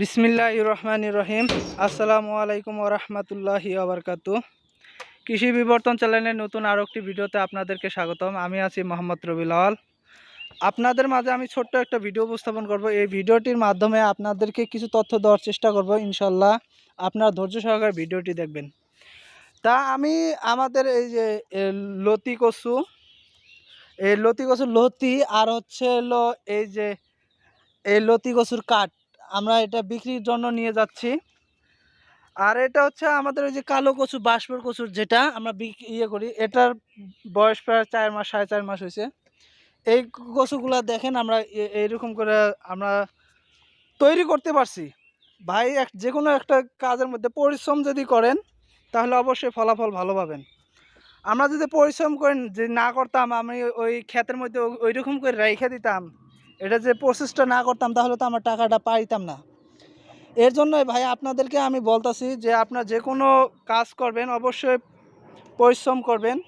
বিসমিল্লাহ রহমান রহিম। আসসালামু আলাইকুম ওরহমতুল্লাহি আবরকাতু কৃষি বিবর্তন চ্যানেলের নতুন আরও একটি ভিডিওতে আপনাদেরকে স্বাগতম। আমি আছি মোহাম্মদ রবিলাল আপনাদের মাঝে আমি ছোট্ট একটা ভিডিও উপস্থাপন করব। এই ভিডিওটির মাধ্যমে আপনাদেরকে কিছু তথ্য দেওয়ার চেষ্টা করব ইনশাল্লাহ আপনারা ধৈর্য সহকারে ভিডিওটি দেখবেন। তা আমি আমাদের এই যে লতি কচু এই লতি কচুর লতি আর হচ্ছে হলো এই যে এই লতি কচুর কাঠ। আমরা এটা বিক্রির জন্য নিয়ে যাচ্ছি। আর এটা হচ্ছে আমাদের ওই যে কালো কচু বাষ্পর কচুর যেটা আমরা ইয়ে করি, এটার বয়স প্রায় চার মাস, সাড়ে চার মাস হয়েছে। এই কচুগুলা দেখেন আমরা এইরকম করে আমরা তৈরি করতে পারছি। ভাই, এক যে কোনো একটা কাজের মধ্যে পরিশ্রম যদি করেন, তাহলে অবশ্যই ফলাফল ভালো পাবেন। আমরা যদি পরিশ্রম করেন, যে না করতাম, আমি ওই ক্ষেতের মধ্যে ওই- ওইরকম করে রেখে দিতাম, এটা যে প্রসেসটা না করতাম, তাহলে তো আমার টাকাটা পাইতাম না। এর জন্যই ভাই, আপনাদেরকে আমি বলতাছি যে, আপনার যে কোনো কাজ করবেন, অবশ্যই পরিশ্রম করবেন।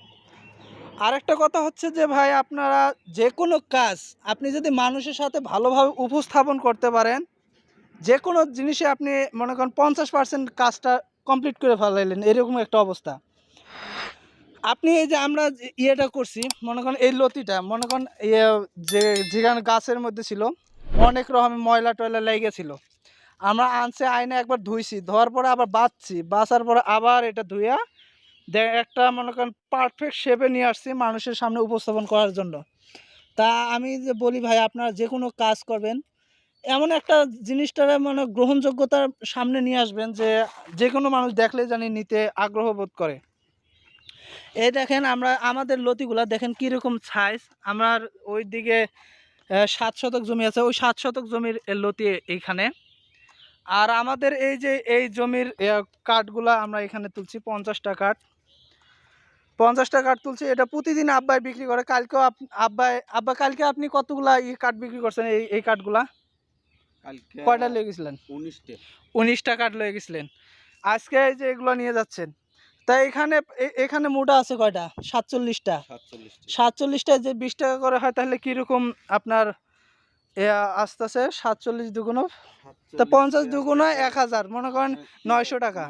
আরেকটা কথা হচ্ছে যে ভাই, আপনারা যে কোনো কাজ, আপনি যদি মানুষের সাথে ভালোভাবে উপস্থাপন করতে পারেন, যে কোনো জিনিসে আপনি মনে করেন পঞ্চাশ পার্সেন্ট কাজটা কমপ্লিট করে ফেলাইলেন, এরকম একটা অবস্থা। আপনি এই যে আমরা ইয়েটা করছি, মনে করেন এই লতিটা, মনে করেন ইয়ে যে যেখানে গাছের মধ্যে ছিল, অনেক রকমের ময়লা টয়লা লেগে গেছিল আমরা আনছে আইনে একবার ধুইছি, ধোয়ার পরে আবার বাঁচছি বাঁচার পরে আবার এটা ধুইয়া একটা মনে করেন পারফেক্ট শেপে নিয়ে আসছি মানুষের সামনে উপস্থাপন করার জন্য। তা আমি যে বলি ভাই, আপনারা যে কোনো কাজ করবেন। এমন একটা জিনিসটার মানে গ্রহণযোগ্যতার সামনে নিয়ে আসবেন যে যে কোনো মানুষ দেখলে জানি নিতে আগ্রহ বোধ করে। এই দেখেন আমরা আমাদের লতিগুলা দেখেন কীরকম সাইজ আমার ওই দিকে সাত শতক জমি আছে ওই সাত শতক জমির লতি এইখানে। আর আমাদের এই যে এই জমির কাঠগুলা আমরা এখানে তুলছি পঞ্চাশটা কাঠ। পঞ্চাশটা কাঠ তুলছি এটা প্রতিদিন আব্বাই বিক্রি করে। কালকেও আব্বাই আব্বা কালকে আপনি কতগুলা ই কাঠ বিক্রি করছেন এই এই কাঠগুলা? কয়টা লিয়ে গেছিলেন? উনিশটে। উনিশটা কাঠ লয়ে গেছিলেন। আজকে এই যে এগুলো নিয়ে যাচ্ছেন। তা এখানে এখানে মোটা আছে কয়টা? সাতচল্লিশটা। সাতচল্লিশটে। যে বিশ টাকা করে হয় তাহলে কীরকম আপনার আস্তে আসতেছে? সাতচল্লিশ দুগুণ তা পঞ্চাশ দুগুণ এক হাজার মনে করেন নয়শো টাকা।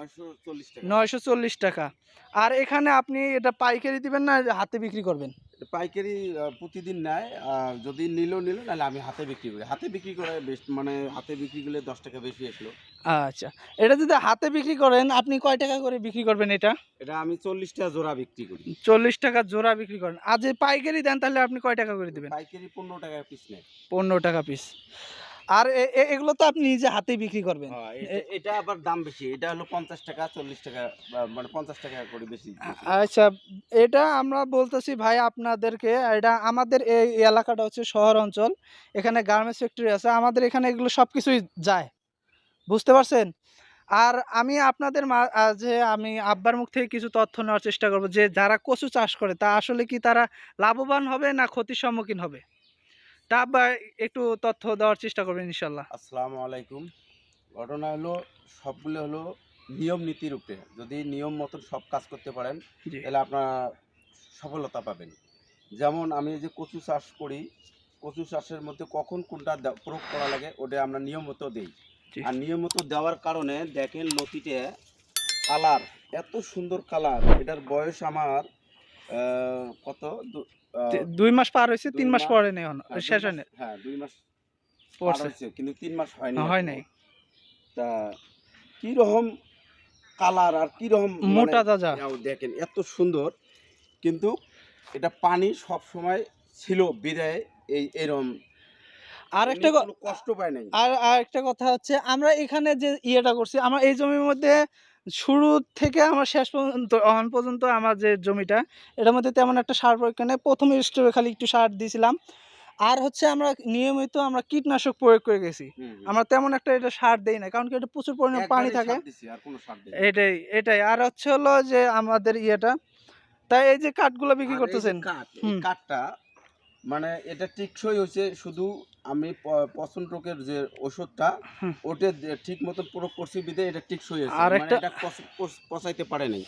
নয়শো চল্লিশ টাকা। আর এখানে আপনি এটা পাইকারি দিবেন না হাতে বিক্রি করবেন? পাইকারি প্রতিদিন নেয় আর যদি নিল নিল নাহলে আমি হাতে বিক্রি করি। হাতে বিক্রি করে বেশ মানে হাতে বিক্রি করলে দশ টাকা বেশি আসলো আচ্ছা। এটা যদি হাতে বিক্রি করেন আপনি কয় টাকা করে বিক্রি করবেন এটা? এটা আমি চল্লিশ টাকা জোড়া বিক্রি করি। চল্লিশ টাকা জোড়া বিক্রি করেন। আর যে পাইকারি দেন তাহলে আপনি কয় টাকা করে দেবেন? পাইকারি পনেরো টাকা পিস নেয়। পনেরো টাকা পিস। আর এগুলো তো আপনি নিজে হাতে বিক্রি করবেন। হ্যাঁ, এটা- আবার দাম বেশি। এটা হলো পঞ্চাশ টাকা চল্লিশ টাকা মানে পঞ্চাশ টাকা করে বেশি। আচ্ছা এটা আমরা বলতেছি ভাই আপনাদেরকে এটা আমাদের এই এলাকাটা হচ্ছে শহর অঞ্চল এখানে গার্মেন্টস ফ্যাক্টরি আছে আমাদের এখানে এগুলো সব কিছুই যায়। বুঝতে পারছেন? আর আমি আপনাদের মা- যে আমি আব্বার মুখ থেকে কিছু তথ্য নেওয়ার চেষ্টা করব যে যারা কচু চাষ করে তা আসলে কি তারা লাভবান হবে না ক্ষতির সম্মুখীন হবে? তা আব্বা একটু তথ্য দেওয়ার চেষ্টা করবেন ইনশাল্লাহ আসসালামু আলাইকুম। ঘটনা হলো সবগুলো হলো নিয়ম নীতির উপরে যদি নিয়ম মতন সব কাজ করতে পারেন তাহলে আপনার সফলতা পাবেন। যেমন আমি যে কচু চাষ করি কচু চাষের মধ্যে কখন কোনটা প্রয়োগ করা লাগে ওটা আমরা নিয়মিত দিই। আর নিয়মিত দেওয়ার কারণে দেখেন লতিতে কালার এত সুন্দর কালার এটার বয়স আমার কত? দুই মাস পার হয়েছে তিন মাস পরে নেই এখন হ্যাঁ, শেষ হয়নি। হ্যাঁ দুই মাস পার পড়ছে। কিন্তু তিন মাস হয়নি হয় নাই তা কি রকম কালার আর কি রকম মোটা তাজা। দেখেন এত সুন্দর কিন্তু এটা পানি সব সময় ছিল বিদায় এই এরম। আর একটা কষ্ট পায় নাই। আর আর একটা কথা হচ্ছে আমরা এখানে যে ইয়েটা করছি আমরা এই জমির মধ্যে শুরু থেকে আমার শেষ পর্যন্ত অন পর্যন্ত আমার যে জমিটা এটার মধ্যে তেমন একটা সার প্রয়োগ করে নাই। প্রথম স্টোরে খালি একটু সার দিয়েছিলাম আর হচ্ছে আমরা নিয়মিত আমরা কীটনাশক প্রয়োগ করে গেছি। আমরা তেমন একটা এটা সার দেই না কারণ কি এটা প্রচুর পরিমাণে পানি থাকে। এটাই এটাই আর হচ্ছে হলো যে আমাদের ইয়েটা তাই এই যে কাঠগুলো বিক্রি করতেছেন কাঠ, কাঠটা মানে এটা টিকসই হয়েছে শুধু আমি পচন রোগের যে ওষুধটা ওটা ঠিক মতো প্রয়োগ করছি বিধে এটা টিকসই হয়েছে। আর মানে একটা- পচাইতে পারে নাই।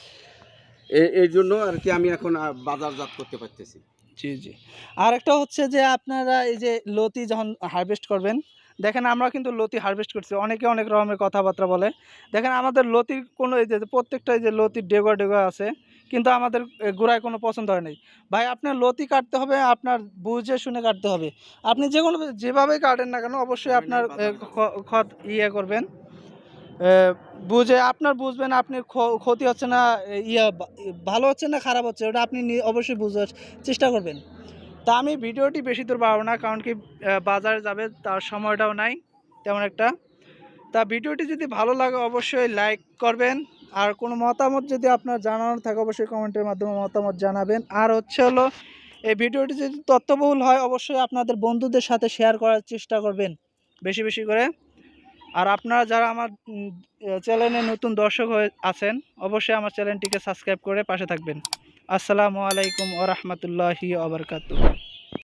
এই জন্য আর কি আমি এখন বাজারজাত করতে পারতেছি। জি জি। আর একটা হচ্ছে যে আপনারা এই যে লতি যখন হারভেস্ট করবেন দেখেন আমরা কিন্তু লতি হারভেস্ট করছি অনেকে অনেক রকমের কথাবার্তা বলে। দেখেন আমাদের লতির কোনো এই যে প্রত্যেকটা এই যে লতির ডেগা ডেগা আছে কিন্তু আমাদের গোড়ায় কোনো পছন্দ হয় নাই। ভাই আপনার লতি কাটতে হবে আপনার বুঝে শুনে কাটতে হবে। আপনি যে কোনো যেভাবেই কাটেন না কেন অবশ্যই আপনার খত ইয়ে করবেন। বুঝে আপনার বুঝবেন আপনি ক্ষতি হচ্ছে না ইয়া ভালো হচ্ছে না খারাপ হচ্ছে ওটা আপনি অবশ্যই বুঝার চেষ্টা করবেন। তা আমি ভিডিওটি বেশি দূর বাড়াবো না কারণ কি বাজারে যাবে তার সময়টাও নাই তেমন একটা। তা ভিডিওটি যদি ভালো লাগে অবশ্যই লাইক করবেন। আর কোনো মতামত যদি আপনার জানানোর থাকে, অবশ্যই কমেন্টের মাধ্যমে মতামত জানাবেন। আর হচ্ছে হলো, এই ভিডিওটি যদি তথ্যবহুল হয়, অবশ্যই আপনাদের বন্ধুদের সাথে শেয়ার করার চেষ্টা করবেন, বেশি বেশি করে। আর আপনারা যারা আমার চ্যানেলে নতুন দর্শক হয়ে আছেন, অবশ্যই আমার চ্যানেলটিকে সাবস্ক্রাইব করে পাশে থাকবেন। আসসালামু আলাইকুম ওরহমতুল্লাহি আবরকাতু